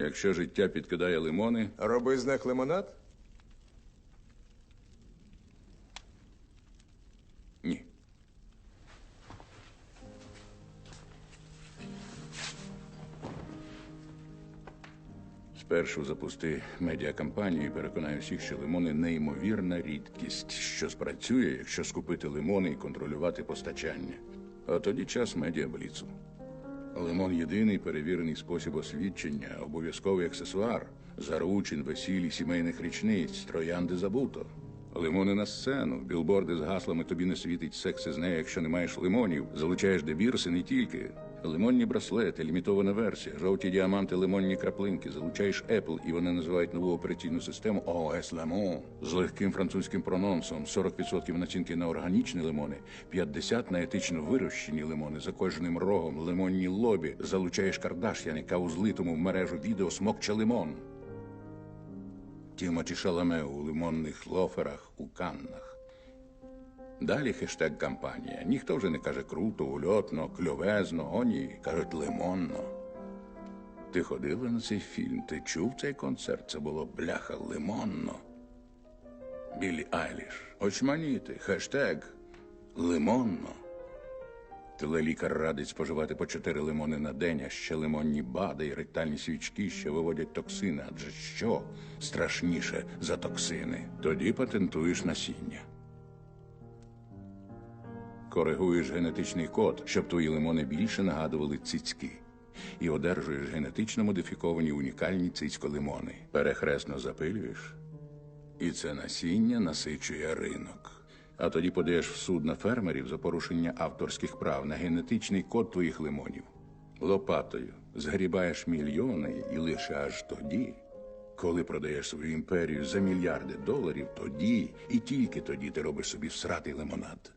Якщо життя підкидає лимони, Роби з них лимонад? ні. Спершу запусти медіакампанію і переконай всіх, що лимони неймовірна рідкість, що спрацює, якщо скупити лимони і контролювати постачання. А тоді час медіабліцу. Лимон єдиний перевірений спосіб освідчення, обов'язковий аксесуар, заручин, весілі сімейних річниць, троянди забуто. Лимони на сцену, білборди з гаслами тобі не світить секс із нею, якщо не маєш лимонів, залучаєш дебірси не тільки. Лимонні браслети, лімітована версія, жовті діаманти, лимонні краплинки, залучаєш Apple, і вони називають нову операційну систему OS Lemon. З легким французьким прононсом, 40% націнки на органічні лимони, 50% на етично вирощені лимони. За кожним рогом, лимонні лобі, залучаєш Кардаш'ян, яка у злитому в мережу відео смокче лимон. Тімоті Шаламе у лимонних лоферах у Каннах. Далі хештег кампанія. Ніхто вже не каже круто, ульотно, кльовезно, о ні, кажуть лимонно. Ти ходила на цей фільм, ти чув цей концерт, це було бляха лимонно. Білі Айліш, очманіти, хештег лимонно. Телелікар радить споживати по чотири лимони на день, а ще лимонні бади і ректальні свічки, що виводять токсини. Адже що страшніше за токсини? Тоді патентуєш насіння. Коригуєш генетичний код, щоб твої лимони більше нагадували цицьки. І одержуєш генетично модифіковані унікальні цицько-лимони. Перехресно запилюєш, і це насіння насичує ринок. А тоді подаєш в суд на фермерів за порушення авторських прав на генетичний код твоїх лимонів. Лопатою згрібаєш мільйони і лише аж тоді, коли продаєш свою імперію за мільярди доларів, тоді і тільки тоді ти робиш собі всратий лимонад.